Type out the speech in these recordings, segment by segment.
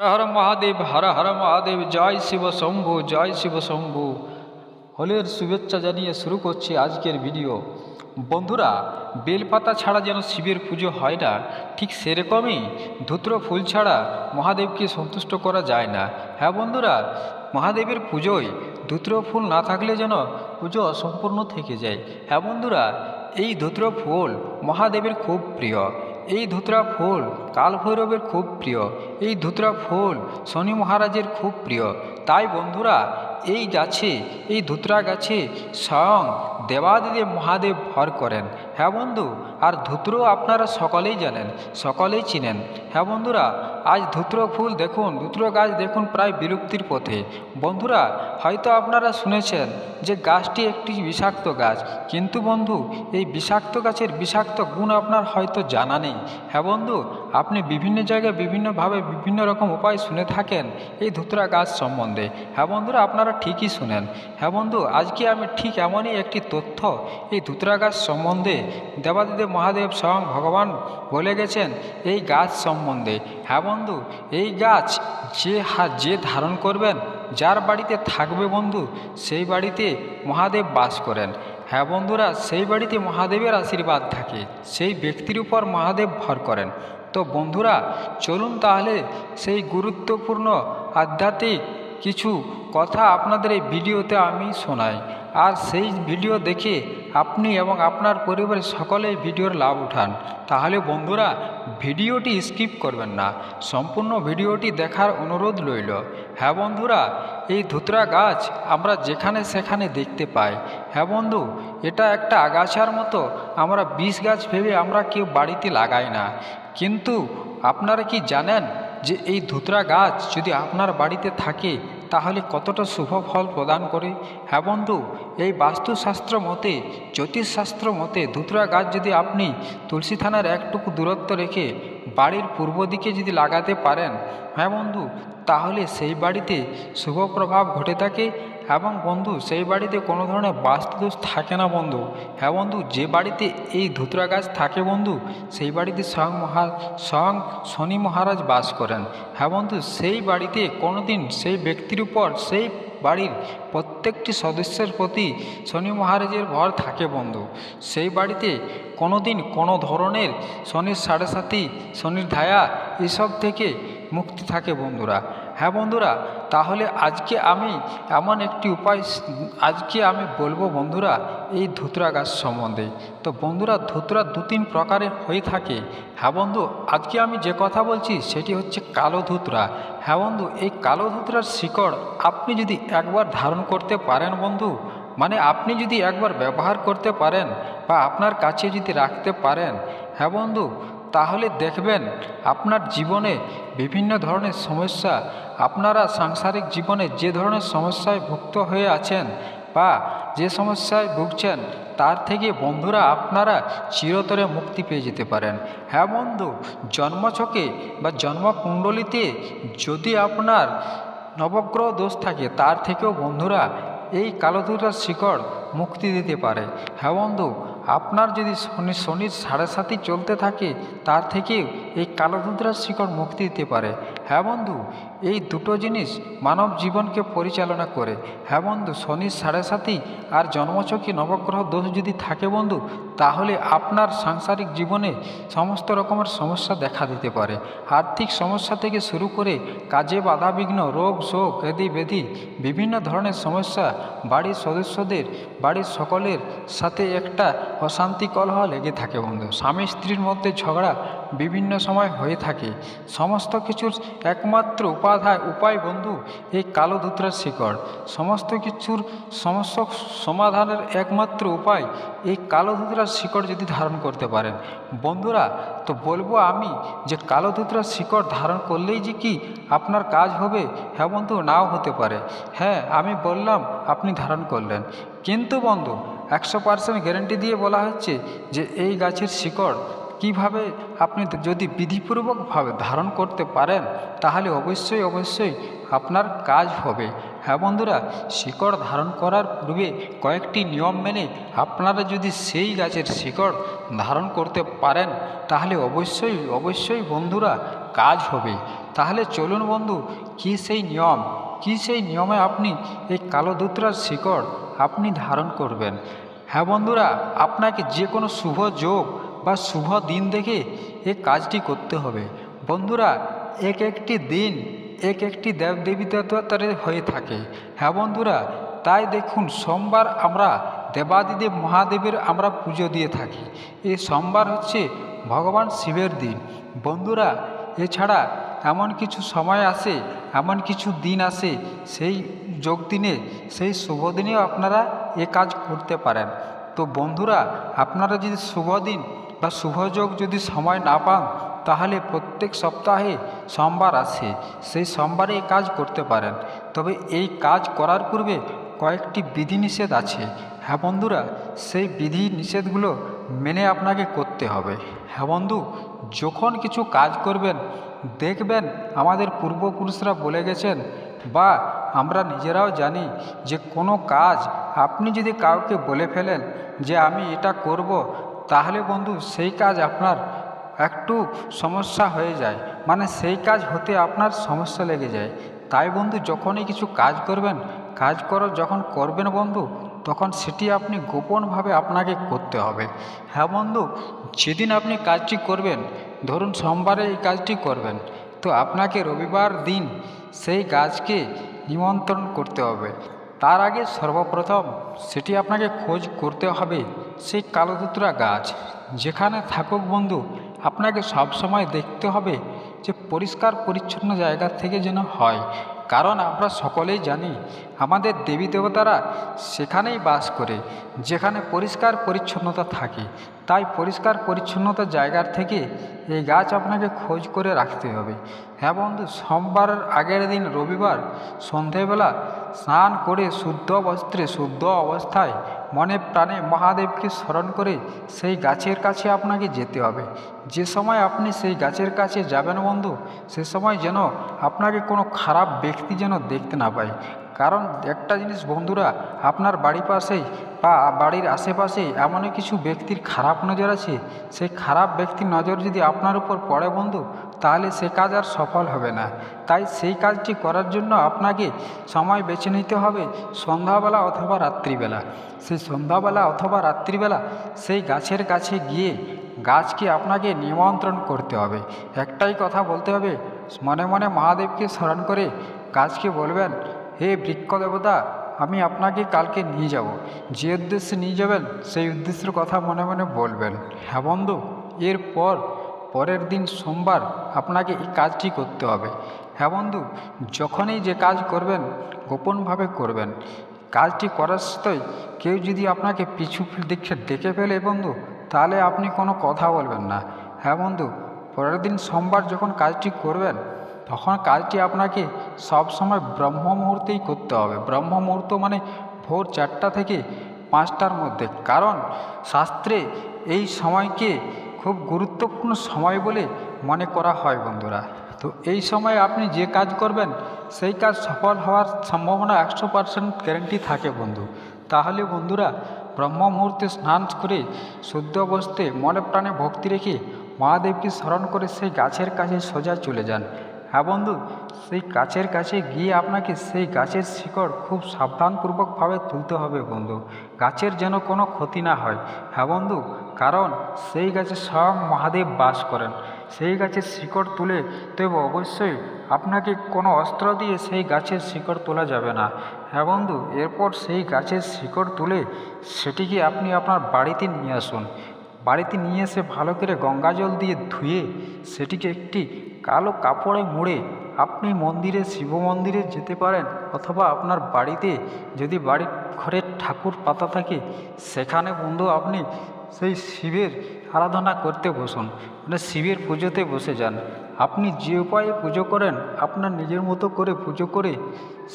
হর হর মহাদেব, হর হর মহাদেব, জয় শিব শম্ভু, জয় শিব শম্ভু। হোলের শুভেচ্ছা জানিয়ে শুরু করছি আজকের ভিডিও। বন্ধুরা, বেলপাতা ছাড়া যেন শিবের পুজো হয় না, ঠিক সেরকমই ধুত্র ফুল ছাড়া মহাদেবকে সন্তুষ্ট করা যায় না। হ্যাঁ বন্ধুরা, মহাদেবের পুজোয় ধুত্র ফুল না থাকলে যেন পুজো অসম্পূর্ণ থেকে যায়। হ্যাঁ বন্ধুরা, এই ধুত্র ফুল মহাদেবের খুব প্রিয়। এই ধুতরা ফুল কালভৈরবের খুব প্রিয়। এই ধুতরা ফুল শনি মহারাজের খুব প্রিয়। তাই বন্ধুরা এই গাছে, এই ধুতরা গাছে স্বয়ং দেবাদিদেব মহাদেব ভর করেন। হ্যাঁ বন্ধু, আর ধুত্র আপনারা সকলেই জানেন, সকলেই চিনেন। হ্যাঁ বন্ধুরা, আজ ধুত্র ফুল দেখুন, ধুত্র গাছ দেখুন প্রায় বিলুপ্তির পথে। বন্ধুরা, হয়তো আপনারা শুনেছেন যে গাছটি একটি বিষাক্ত গাছ, কিন্তু বন্ধু, এই বিষাক্ত গাছের বিষাক্ত গুণ আপনার হয়তো জানা নেই। হ্যাঁ বন্ধু, আপনি বিভিন্ন জায়গায় বিভিন্নভাবে বিভিন্ন রকম উপায় শুনে থাকেন এই ধুতরা গাছ সম্বন্ধে। হ্যাঁ বন্ধুরা, আপনারা ঠিকই শুনেন। হ্যাঁ বন্ধু, আজকে আমি ঠিক এমনই একটি তথ্য এই ধুতরা গাছ সম্বন্ধে দেবাদিদেব মহাদেব স্বয়ং ভগবান বলে গেছেন এই গাছ সম্বন্ধে। হ্যাঁ বন্ধু, এই গাছ যে হা, যে ধারণ করবেন, যার বাড়িতে থাকবে বন্ধু, সেই বাড়িতে মহাদেব বাস করেন। হ্যাঁ বন্ধুরা, সেই বাড়িতে মহাদেবের আশীর্বাদ থাকে, সেই ব্যক্তির উপর মহাদেব ভর করেন। তো বন্ধুরা, চলুন তাহলে সেই গুরুত্বপূর্ণ আধ্যাত্মিক কিছু কথা আপনাদের এই ভিডিওতে আমি শোনাই। আর সেই ভিডিও দেখে আপনি এবং আপনার পরিবারের সকলেই ভিডিওর লাভ উঠান। তাহলে বন্ধুরা, ভিডিওটি স্কিপ করবেন না। সম্পূর্ণ ভিডিওটি দেখার অনুরোধ রইল। হ্যাঁ বন্ধুরা, এই ধুতরা গাছ আমরা যেখানে সেখানে দেখতে পাই। হ্যাঁ বন্ধু, এটা একটা আগাছার মতো। আমরা বিষ গাছ ভেবে আমরা কেউ বাড়িতে লাগাই না। কিন্তু আপনারা কি জানেন যে এই ধুতরা গাছ যদি আপনার বাড়িতে থাকে, তাহলে কতটা শুভ ফল প্রদান করে? হ্যাঁ বন্ধু, এই বাস্তুশাস্ত্র মতে, জ্যোতিষশাস্ত্র মতে ধুতরা গাছ যদি আপনি তুলসী থানার একটুকু দূরত্ব রেখে বাড়ির পূর্ব দিকে যদি লাগাতে পারেন হ্যাঁ বন্ধু, তাহলে সেই বাড়িতে শুভ প্রভাব ঘটে থাকে এবং বন্ধু, সেই বাড়িতে কোনো ধরনের বাস্তুদোষ থাকে না বন্ধু। হ্যাঁ বন্ধু, যে বাড়িতে এই ধুতরা গাছ থাকে বন্ধু, সেই বাড়িতে স্বয়ং মহা, স্বয়ং শনি মহারাজ বাস করেন। হ্যাঁ বন্ধু, সেই বাড়িতে কোনোদিন সেই ব্যক্তির উপর, সেই বাড়ির প্রত্যেকটি সদস্যের প্রতি শনি মহারাজের ভর থাকে বন্ধু। সেই বাড়িতে কোনো দিন কোনো ধরনের শনির সাড়ে সাথী, শনির ধায়া এসব থেকে মুক্তি থাকে বন্ধুরা। হ্যাঁ বন্ধুরা, তাহলে আজকে আমি এমন একটি উপায় আজকে আমি বলব বন্ধুরা, এই ধুতরা গাছ সম্বন্ধে। তো বন্ধুরা, ধুতরা দু তিন প্রকারের হয়ে থাকে। হ্যাঁ বন্ধু, আজকে আমি যে কথা বলছি সেটি হচ্ছে কালো ধুতরা। হ্যাঁ বন্ধু, এই কালো ধুতরার শিকড় আপনি যদি একবার ধারণ করতে পারেন বন্ধু মানে আপনি যদি একবার ব্যবহার করতে পারেন বা আপনার কাছে যদি রাখতে পারেন হ্যাঁ বন্ধু তাহলে দেখবেন আপনার জীবনে বিভিন্ন ধরনের সমস্যা, আপনারা সাংসারিক জীবনে যে ধরনের সমস্যায় ভুক্ত হয়ে আছেন বা যে সমস্যায় ভুগছেন, তার থেকে বন্ধুরা আপনারা চিরতরে মুক্তি পেয়ে যেতে পারেন। হ্যাঁ বন্ধু, জন্মছকে বা জন্মকুণ্ডলিতে যদি আপনার নবগ্রহ দোষ থাকে, তার থেকেও বন্ধুরা এই কালোধুরার শিকড় মুক্তি দিতে পারে। হ্যাঁ বন্ধু, আপনার যদি শনি, শনির সাড়ে সাথে চলতে থাকে, তার থেকেও এই কালোধুদ্রার শিকড় মুক্তি দিতে পারে। হ্যাঁ বন্ধু, এই দুটো জিনিস মানব জীবনকে পরিচালনা করে। হ্যাঁ বন্ধু, শনির সাড়ে সাথী আর জন্মচকি নবগ্রহ দোষ যদি থাকে বন্ধু, তাহলে আপনার সাংসারিক জীবনে সমস্ত রকমের সমস্যা দেখা দিতে পারে। আর্থিক সমস্যা থেকে শুরু করে কাজে বাধাবিঘ্ন রোগ, শোক এদি বেদি বিভিন্ন ধরনের সমস্যা বাড়ির সদস্যদের বাড়ির সকলের সাথে একটা অশান্তি কলহ লেগে থাকে বন্ধু। স্বামী স্ত্রীর মধ্যে ঝগড়া বিভিন্ন সময় হয়ে থাকে। সমস্ত কিছুর একমাত্র উপাধায়, উপায় বন্ধু এই কালো ধুতরার শিকড়। সমস্ত কিছুর সমস্ত সমাধানের একমাত্র উপায় এই কালো ধুতরার শিকড় যদি ধারণ করতে পারেন। বন্ধুরা, তো বলব আমি যে কালো ধুতরার শিকড় ধারণ করলেই যে কি আপনার কাজ হবে? হ্যাঁ বন্ধু, নাও হতে পারে। হ্যাঁ আমি বললাম আপনি ধারণ করলেন। কিন্তু বন্ধু, একশো পার্সেন্ট গ্যারেন্টি দিয়ে বলা হচ্ছে যে এই গাছের শিকড় কীভাবে আপনি যদি বিধিপূর্বকভাবে ধারণ করতে পারেন, তাহলে অবশ্যই অবশ্যই আপনার কাজ হবে। হ্যাঁ বন্ধুরা, শিকড় ধারণ করার পূর্বে কয়েকটি নিয়ম মেনে আপনারা যদি সেই গাছের শিকড় ধারণ করতে পারেন, তাহলে অবশ্যই অবশ্যই বন্ধুরা কাজ হবে। তাহলে চলুন বন্ধু, কী সেই নিয়ম? কী সেই নিয়মে আপনি এই কালো দুত্রার শিকড় আপনি ধারণ করবেন? হ্যাঁ বন্ধুরা, আপনাকে যে কোনো শুভ যোগ বা শুভ দিন দেখে এই কাজটি করতে হবে। বন্ধুরা, এক একটি দিন এক একটি দেব দেবী দেবতারে হয়ে থাকে। হ্যাঁ বন্ধুরা, তাই দেখুন, সোমবার আমরা দেবাদিদেব মহাদেবের আমরা পুজো দিয়ে থাকি। এই সোমবার হচ্ছে ভগবান শিবের দিন। বন্ধুরা, এছাড়া এমন কিছু সময় আসে, এমন কিছু দিন আসে, সেই যোগ দিনে সেই শুভ দিনেও আপনারা এ কাজ করতে পারেন। তো বন্ধুরা, আপনারা যদি শুভ দিন বা শুভযোগ যদি সময় না পান তাহলে প্রত্যেক সপ্তাহে সোমবার আসে সেই সোমবারে এই কাজ করতে পারেন। তবে এই কাজ করার পূর্বে কয়েকটি বিধিনিষেধ আছে। হ্যাঁ বন্ধুরা, সেই বিধি নিষেধগুলো মেনে আপনাকে করতে হবে। হ্যাঁ বন্ধু, যখন কিছু কাজ করবেন, দেখবেন আমাদের পূর্বপুরুষরা বলে গেছেন, বা, আমরা নিজেরাও জানি যে কোনো কাজ আপনি যদি কাউকে বলে ফেলেন যে আমি এটা করব, তাহলে বন্ধু সেই কাজ আপনার একটু সমস্যা হয়ে যায়। মানে সেই কাজ হতে আপনার সমস্যা লেগে যায়। তাই বন্ধু, যখনই কিছু কাজ করবেন, কাজ করো যখন করবেন বন্ধু, তখন সেটি আপনি গোপনভাবে আপনাকে করতে হবে। হ্যাঁ বন্ধু, যেদিন আপনি কাজটি করবেন, ধরুন সোমবারে এই কাজটি করবেন, তো আপনাকে রবিবার দিন সেই গাছকে নিমন্ত্রণ করতে হবে। তার আগে সর্বপ্রথম সেটি আপনাকে খোঁজ করতে হবে সেই কালোদুতরা গাছ। যেখানে থাকুক বন্ধু আপনাকে সবসময় দেখতে হবে যে পরিষ্কার, পরিচ্ছন্ন জায়গা থেকে যেন হয়। কারণ আমরা সকলেই জানি, আমাদের দেবী দেবতারা সেখানেই বাস করে, যেখানে পরিষ্কার পরিচ্ছন্নতা থাকে। তাই পরিষ্কার পরিচ্ছন্নতা জায়গার থেকে এই গাছ আপনাকে খোঁজ করে রাখতে হবে। হ্যাঁ বন্ধু, সোমবারের আগের দিন রবিবার সন্ধেবেলা স্নান করে শুদ্ধ বস্ত্রে, শুদ্ধ অবস্থায় মনে প্রাণে মহাদেবকে স্মরণ করে সেই গাছের কাছে আপনাকে যেতে হবে। যে সময় আপনি সেই গাছের কাছে যাবেন বন্ধু, সে সময় যেন আপনাকে কোনো খারাপ ব্যক্তি যেন দেখতে না পায়। কারণ একটা জিনিস বন্ধুরা, আপনার বাড়ির পাশেই বা বাড়ির আশেপাশে এমনই কিছু ব্যক্তির খারাপ নজর আছে। সেই খারাপ ব্যক্তির নজর যদি আপনার উপর পড়ে বন্ধু তাহলে সে কাজ আর সফল হবে না। তাই সেই কাজটি করার জন্য আপনাকে সময় বেছে নিতে হবে সন্ধ্যাবেলা অথবা রাত্রিবেলা। সেই সন্ধ্যাবেলা অথবা রাত্রিবেলা সেই গাছের কাছে গিয়ে গাছকে আপনাকে নিমন্ত্রণ করতে হবে। একটাই কথা বলতে হবে, মনে মনে মহাদেবকে স্মরণ করে গাছকে বলবেন, হে বৃক্ষ দেবতা আমি আপনাকে কালকে নিয়ে যাব। যে উদ্দেশ্যে নিয়ে যাবেন, সেই উদ্দেশ্যের কথা মনে মনে বলবেন। হ্যাঁ বন্ধু, এরপর পরের দিন সোমবার আপনাকে এই কাজটি করতে হবে। হ্যাঁ বন্ধু, যখনই যে কাজ করবেন, গোপনভাবে করবেন। কাজটি করার সাথেই কেউ যদি আপনাকে পিছু দেখে দেখে ফেলে বন্ধু, তাহলে আপনি কোনো কথা বলবেন না। হ্যাঁ বন্ধু, পরের দিন সোমবার যখন কাজটি করবেন, তখন কাজটি আপনাকে সব সময় ব্রহ্ম মুহূর্তেই করতে হবে। ব্রহ্ম মুহূর্ত মানে ভোর চারটা থেকে পাঁচটার মধ্যে। কারণ শাস্ত্রে এই সময়কে খুব গুরুত্বপূর্ণ সময় বলে মনে করা হয় বন্ধুরা। তো এই সময় আপনি যে কাজ করবেন, সেই কাজ সফল হওয়ার সম্ভাবনা একশো পারসেন্ট গ্যারেন্টি থাকে বন্ধু। তাহলে বন্ধুরা ব্রহ্ম মুহূর্তে স্নান করে, শুদ্ধ অবস্থায় মনে প্রাণে ভক্তি রেখে মহাদেবকে স্মরণ করে সেই গাছের কাছে সোজা চলে যান। হ্যাঁ বন্ধু, সেই গাছের কাছে গিয়ে আপনাকে সেই গাছের শিকড় খুব সাবধানপূর্বকভাবে তুলতে হবে বন্ধু। গাছের যেন কোনো ক্ষতি না হয়। হ্যাঁ বন্ধু, কারণ সেই গাছে স্বয়ং মহাদেব বাস করেন। সেই গাছের শিকড় তুলে তবে অবশ্যই আপনাকে কোনো অস্ত্র দিয়ে সেই গাছের শিকড় তোলা যাবে না। হ্যাঁ বন্ধু, এরপর সেই গাছের শিকড় তুলে সেটিকে আপনি আপনার বাড়িতে নিয়ে আসুন। বাড়িতে নিয়ে এসে ভালো করে গঙ্গা জল দিয়ে ধুয়ে সেটিকে একটি কালো কাপড়ে মুড়ে আপনি মন্দিরে, শিব মন্দিরে যেতে পারেন অথবা আপনার বাড়িতে যদি বাড়ির ঘরের ঠাকুর পাতা থাকে, সেখানে বন্ধু আপনি সেই শিবের আরাধনা করতে বসুন মানে শিবের পুজোতে বসে যান। আপনি যে উপায়ে পুজো করেন, আপনার নিজের মতো করে পুজো করে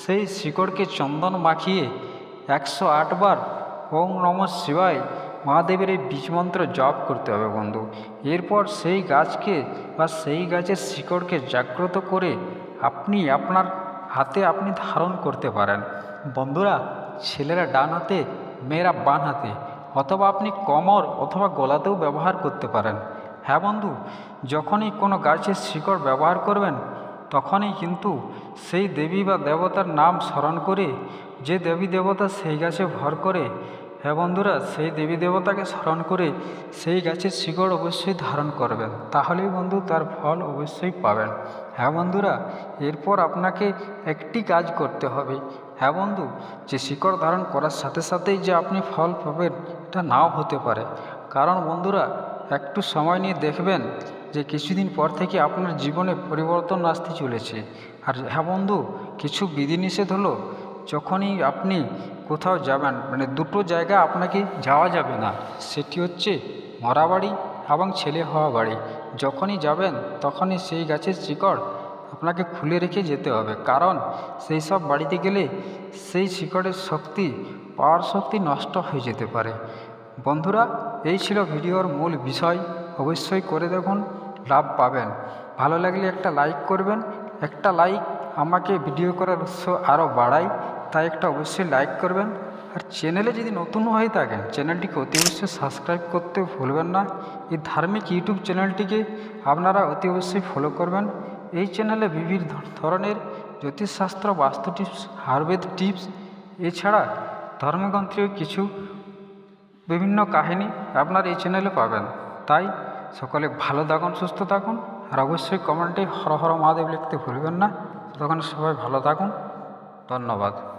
সেই শিকড়কে চন্দন মাখিয়ে একশো আটবার ওম নম শিবায় মহাদেবের এই বীজমন্ত্র জপ করতে হবে বন্ধু। এরপর সেই গাছকে বা সেই গাছের শিকড়কে জাগ্রত করে আপনি আপনার হাতে আপনি ধারণ করতে পারেন। বন্ধুরা, ছেলেরা ডান হাতে, মেয়েরা বান হাতে অথবা আপনি কমর অথবা গলাতেও ব্যবহার করতে পারেন। হ্যাঁ বন্ধু, যখনই কোনো গাছের শিকড় ব্যবহার করবেন, তখনই কিন্তু সেই দেবী বা দেবতার নাম স্মরণ করে যে দেবী দেবতা সেই গাছে ভর করে হ্যাঁ বন্ধুরা, সেই দেবী দেবতাকে স্মরণ করে সেই গাছের শিকড় অবশ্যই ধারণ করবেন। তাহলেই বন্ধু তার ফল অবশ্যই পাবেন। হ্যাঁ বন্ধুরা, এরপর আপনাকে একটি কাজ করতে হবে। হ্যাঁ বন্ধু, যে শিকড় ধারণ করার সাথে সাথেই যে আপনি ফল পাবেন, এটা নাও হতে পারে। কারণ বন্ধুরা, একটু সময় নিয়ে দেখবেন যে কিছুদিন পর থেকে আপনার জীবনে পরিবর্তন আসতে চলেছে। আর হ্যাঁ বন্ধু, কিছু বিধিনিষেধ হলো যখনই আপনি কোথাও যাবেন মানে দুটো জায়গা আপনাকে যাওয়া যাবে না। সেটি হচ্ছে মরা বাড়ি এবং ছেলে হওয়া বাড়ি। যখনই যাবেন, তখনই সেই গাছের শিকড় আপনাকে খুলে রেখে যেতে হবে। কারণ সেই সব বাড়িতে গেলে সেই শিকড়ের শক্তি, পাওয়ার শক্তি নষ্ট হয়ে যেতে পারে। বন্ধুরা, এই ছিল ভিডিওর মূল বিষয়। অবশ্যই করে দেখুন, লাভ পাবেন। ভালো লাগলে একটা লাইক করবেন। একটা লাইক আমাকে ভিডিও করার উৎস আরও বাড়ায়। তাই একটা অবশ্যই লাইক করবেন। আর চ্যানেলে যদি নতুন হয়ে থাকেন চ্যানেলটিকে অতি অবশ্যই সাবস্ক্রাইব করতে ভুলবেন না। এই ধার্মিক ইউটিউব চ্যানেলটিকে আপনারা অতি অবশ্যই ফলো করবেন। এই চ্যানেলে বিভিন্ন ধরনের জ্যোতিষশাস্ত্র, বাস্তু টিপস আয়ুর্বেদ টিপস এছাড়া ধর্মগ্রন্থীয় কিছু বিভিন্ন কাহিনী আপনার এই চ্যানেলে পাবেন। তাই সকলে ভালো থাকুন, সুস্থ থাকুন। আর অবশ্যই কমেন্টে হর হর মহাদেব লিখতে ভুলবেন না। তখন সবাই ভালো থাকুন। ধন্যবাদ।